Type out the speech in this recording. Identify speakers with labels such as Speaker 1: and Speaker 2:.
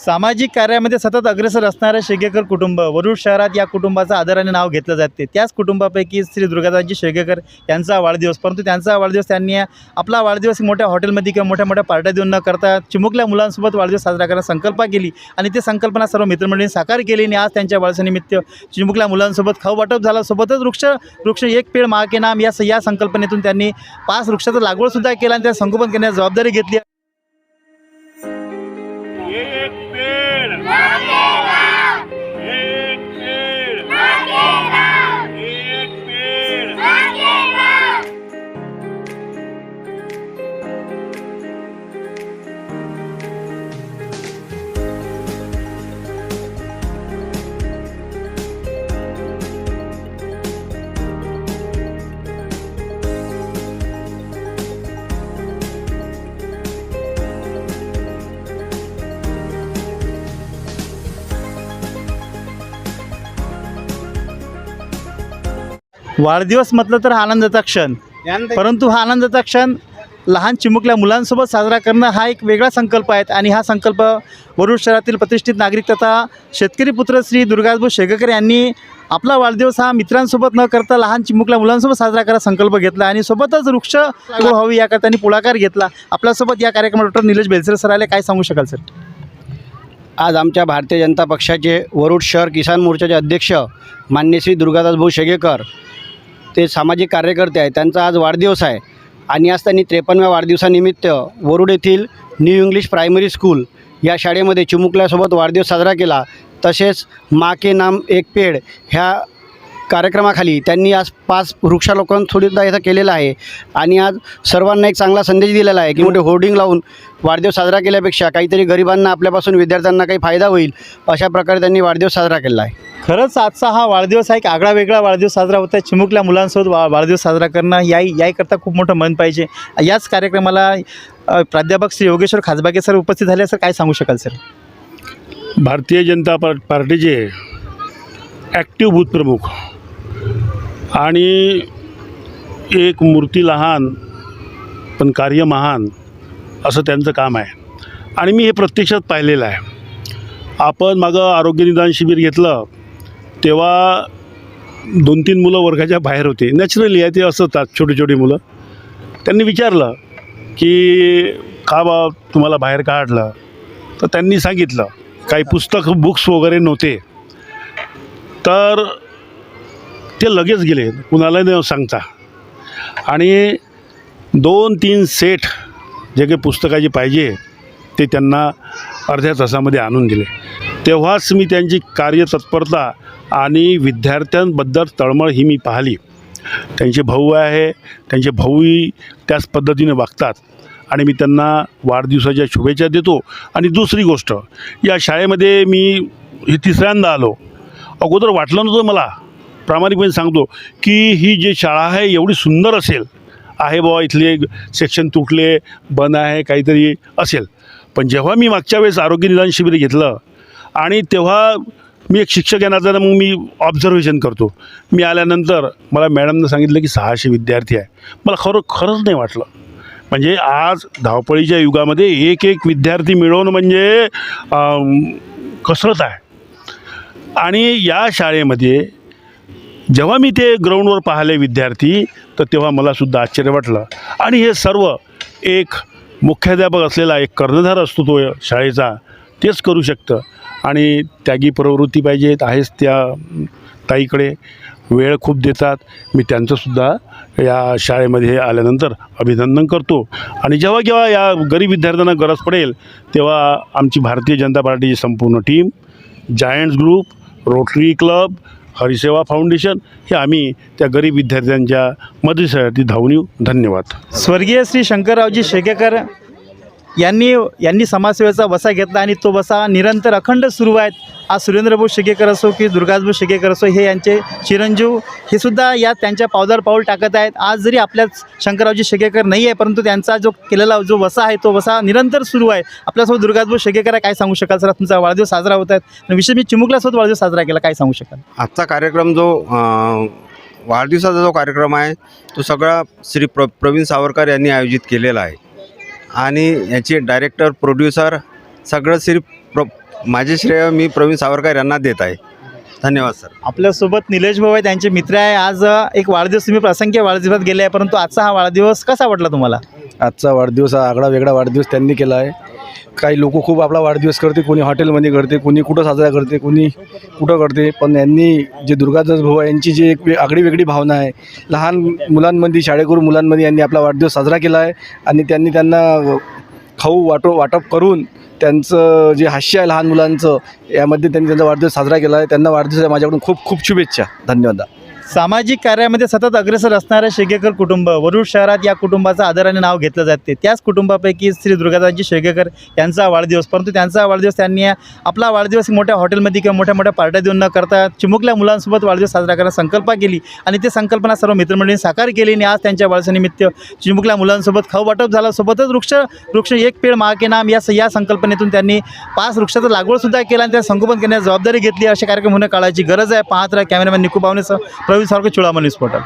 Speaker 1: सामाजिक कार्यामध्ये सतत अग्रेसर असणारे शेगेकर कुटुंब वरुड शहरात या कुटुंबाचं आदराने नाव घेतलं जाते. त्याच कुटुंबापैकी श्री दुर्गादासजी शेगेकर यांचा वाढदिवस परंतु त्यांचा वाढदिवस त्यांनी आपला वाढदिवस मोठ्या हॉटेलमध्ये किंवा मोठ्या मोठ्या पार्ट्या देऊन न करता चिमुकल्या मुलांसोबत वाढदिवस साजरा करायला संकल्प केली आणि ती संकल्पना सर्व मित्रमंडळींनी साकार केली आणि आज त्यांच्या वाढदिवसानिमित्त चिमुकल्या मुलांसोबत खाऊ वाटप झाला. सोबतच वृक्ष वृक्ष एक पेड मा के नाम या या संकल्पनेतून त्यांनी पाच वृक्षाचं लागवडसुद्धा केलं आणि त्या संगोपन करण्याची जबाबदारी घेतली. वाढदिवस म्हटलं तर हा आनंदाचा क्षण. परंतु हा आनंदाचा क्षण लहान चिमुकल्या मुलांसोबत साजरा करणं हा एक वेगळा संकल्प आहे आणि हा संकल्प वरुड शहरातील प्रतिष्ठित नागरिक तथा शेतकरी पुत्र श्री दुर्गाभाऊ शेगकर यांनी आपला वाढदिवस हा मित्रांसोबत न करता लहान चिमुकल्या मुलांसोबत साजरा करायचा संकल्प घेतला आणि सोबतच वृक्ष लागवड व्हावी याकरता त्यांनी पुढाकार घेतला. आपल्यासोबत या कार्यक्रमात डॉक्टर निलेश बेलसरे सर आले. काय सांगू शकाल सर?
Speaker 2: आज आमच्या भारतीय जनता पक्षाचे वरुड शहर किसान मोर्चाचे अध्यक्ष मान्य श्री दुर्गादास भाऊ शेगेकर ते सामाजिक कार्यकर्ते आहेत त्यांचा आज वाढदिवस आहे. आणि आज त्यांनी त्रेपन्नव्या वाढदिवसानिमित्त वरुड येथील न्यू इंग्लिश प्रायमरी स्कूल या शाळेमध्ये चिमुकल्यासोबत वाढदिवस साजरा केला. तसेच मा के नाम एक पेड ह्या कार्यक्रमाखाली त्यांनी आज पाच वृक्षारोपण सुद्धा इथं केलेलं आहे. आणि आज सर्वांना एक चांगला संदेश दिलेला आहे की मोठे होर्डिंग लावून वाढदिवस साजरा केल्यापेक्षा काहीतरी गरिबांना आपल्यापासून विद्यार्थ्यांना काही फायदा होईल अशा प्रकारे त्यांनी वाढदिवस साजरा केला आहे.
Speaker 1: खरंच आजचा हा वाढदिवस आहे एक आगळा वेगळा वाढदिवस साजरा होत आहे चिमुकल्या मुलांसोबत वा वाढदिवस साजरा करणं याही याहीकरता खूप मोठं मन पाहिजे. याच कार्यक्रमाला प्राध्यापक श्री योगेश्वर खाजबागे सर उपस्थित झाले सर काय सांगू शकाल सर?
Speaker 3: भारतीय जनता पार पार्टीचे ॲक्टिव्ह भूतप्रमुख आणि एक मूर्ती लहान पण कार्य महान असं त्यांचं काम आहे. आणि मी हे प्रत्यक्षात पाहिलेलं आहे. आपण मागं आरोग्य निदान शिबिर घेतलं तेव्हा दोन तीन मुलं वर्गाच्या बाहेर होते. नॅचरली आहे ते असतात छोटी छोटी मुलं. त्यांनी विचारलं की का बा तुम्हाला बाहेर काढलं? तर त्यांनी सांगितलं काही पुस्तक बुक्स वगैरे नव्हते. तर ते लगेच गेले. कुणाला न सांगता. आणि दोन तीन सेट जे काही पुस्तकाचे पाहिजे ते त्यांना अर्ध्या तासामध्ये आणून दिले. तेव्हाच मी त्यांची कार्यतत्परता आणि विद्यार्थ्यांबद्दल तळमळ ही मी पाहिली. त्यांचे भाऊ आहे त्यांचे भाऊही त्याच पद्धतीने वागतात आणि मी त्यांना वाढदिवसाच्या शुभेच्छा देतो. आणि दुसरी गोष्ट या शाळेमध्ये मी हे तिसऱ्यांदा आलो. अगोदर वाटलं नव्हतं मला प्रामाणिकपणे सांगतो की ही जी शाळा आहे एवढी सुंदर असेल. आहे बुवा इथले सेक्शन तुटले बंद आहे काहीतरी असेल. पण जेव्हा मी मागच्या वेळेस आरोग्य निदान शिबिर घेतलं आणि तेव्हा मी एक शिक्षक येणार नात्यानं मग मी ऑब्झर्वेशन करतो. मी आल्यानंतर मला मॅडमनं सांगितलं की सहाशे विद्यार्थी आहे. मला खरं खरंच नाही वाटलं. म्हणजे आज धावपळीच्या युगामध्ये एक एक विद्यार्थी मिळवणं म्हणजे कसरत आहे. आणि या शाळेमध्ये जेव्हा मी ते ग्राउंडवर पाहिले विद्यार्थी तर तेव्हा मलासुद्धा आश्चर्य वाटलं. आणि हे सर्व एक मुख्याध्यापक असलेला एक कर्णधार असतो तो शाळेचा तेच करू शकतं. आणि त्यागी प्रवृत्ती पाहिजेत आहेच त्या ताईकडे. वेळ खूप देतात. मी त्यांचंसुद्धा या शाळेमध्ये आल्यानंतर अभिनंदन करतो. आणि जेव्हा केव्हा या गरीब विद्यार्थ्यांना गरज पडेल तेव्हा आमची भारतीय जनता पार्टीची संपूर्ण team Giants Group Rotary Club Harisewa Foundation हे आम्ही त्या गरीब विद्यार्थ्यांच्या मदतीसाठी धावून येऊ. धन्यवाद.
Speaker 1: स्वर्गीय श्री शंकररावजी शेकेकर यांनी यांनी समाजसेवेचा वसा घेतला आणि तो वसा निरंतर अखंड सुरू आहेत. आज सुरेंद्रभाऊ शेगेकर असो की दुर्गाभाऊ शेगेकर असो हे यांचे चिरंजीव हे सुद्धा या त्यांच्या पावदार पाऊल टाकत आहेत. आज जरी आपल्याच शंकररावजी शेगेकर नाही आहे परंतु त्यांचा जो केलेला जो वसा आहे तो वसा निरंतर सुरू आहे. आपल्यासोबत दुर्गाभाऊ शेगेकर काय सांगू शकाल सर? तुमचा वाढदिवस साजरा होत आहेत आणि विशेष मी चिमुकल्यासोबत वाढदिवस साजरा केला काय सांगू शकाल?
Speaker 4: आजचा कार्यक्रम जो वाढदिवसाचा जो कार्यक्रम आहे तो सगळा श्री प्र प्रवीण सावरकर यांनी आयोजित केलेला आहे. आणि याचे डायरेक्टर प्रोड्युसर सगळं श्री प्र माझे श्रेय मी प्रवीण सावरकर यांना देत आहे. धन्यवाद सर
Speaker 1: आपल्यासोबत निलेश भाऊ आहे त्यांचे मित्र आहे. आज अ, एक वाढदिवस तुम्ही असंख्य वाढदिवसात गेले आहे परंतु आजचा हा वाढदिवस कसा वाटला तुम्हाला?
Speaker 5: आजचा वाढदिवस हा आगळा वेगळा वाढदिवस त्यांनी केला आहे. काही लोक खूप आपला वाढदिवस करते कोणी हॉटेलमध्ये करते कोणी कुठं साजरा करते कोणी कुठं करते. पण यांनी जे दुर्गादास भाऊ आहे यांची जी एक आगळीवेगळी आगळी वेगळी भावना आहे. लहान मुलांमध्ये शाळेकरू मुलांमध्ये यांनी आपला वाढदिवस साजरा केला आहे आणि त्यांनी त्यांना खाऊ वाटो वाटप करून त्यांचं जे हास्य आहे लहान मुलांचं यामध्ये त्यांनी त्यांचा वाढदिवस साजरा केला आहे. त्यांना वाढदिवसाच्या माझ्याकडून खूप खूप शुभेच्छा. धन्यवाद.
Speaker 1: सामाजिक कार्यामध्ये सतत अग्रेसर असणारं शेगेकर कुटुंब वरुड शहरात या कुटुंबाचं आदराने नाव घेतलं जाते. त्याच कुटुंबापैकी श्री दुर्गादासजी शेगेकर यांचा वाढदिवस परंतु त्यांचा वाढदिवस त्यांनी आपला वाढदिवस मोठ्या हॉटेलमध्ये किंवा मोठ्या मोठ्या पार्ट्या देऊन न करता चिमुकल्या मुलांसोबत वाढदिवस साजरा करायला संकल्प केली आणि ते संकल्पना सर्व मित्रमंडळींनी साकार केली आणि आज त्यांच्या वाढदिवसानिमित्त चिमुकल्या मुलांसोबत खाऊ वाटप झाला. सोबतच वृक्ष वृक्ष एक पेड माके नाम या या संकल्पनेतून त्यांनी पाच वृक्षाचं लागवडसुद्धा केलं आणि त्या संगोपन करण्याची जबाबदारी घेतली. असे कार्यक्रम होणं काळाची गरज आहे. पाहत राहा कॅमेरामॅन निकू पावणेसह प्रवीण सावरकर चुळामणी न्यूज पोर्टल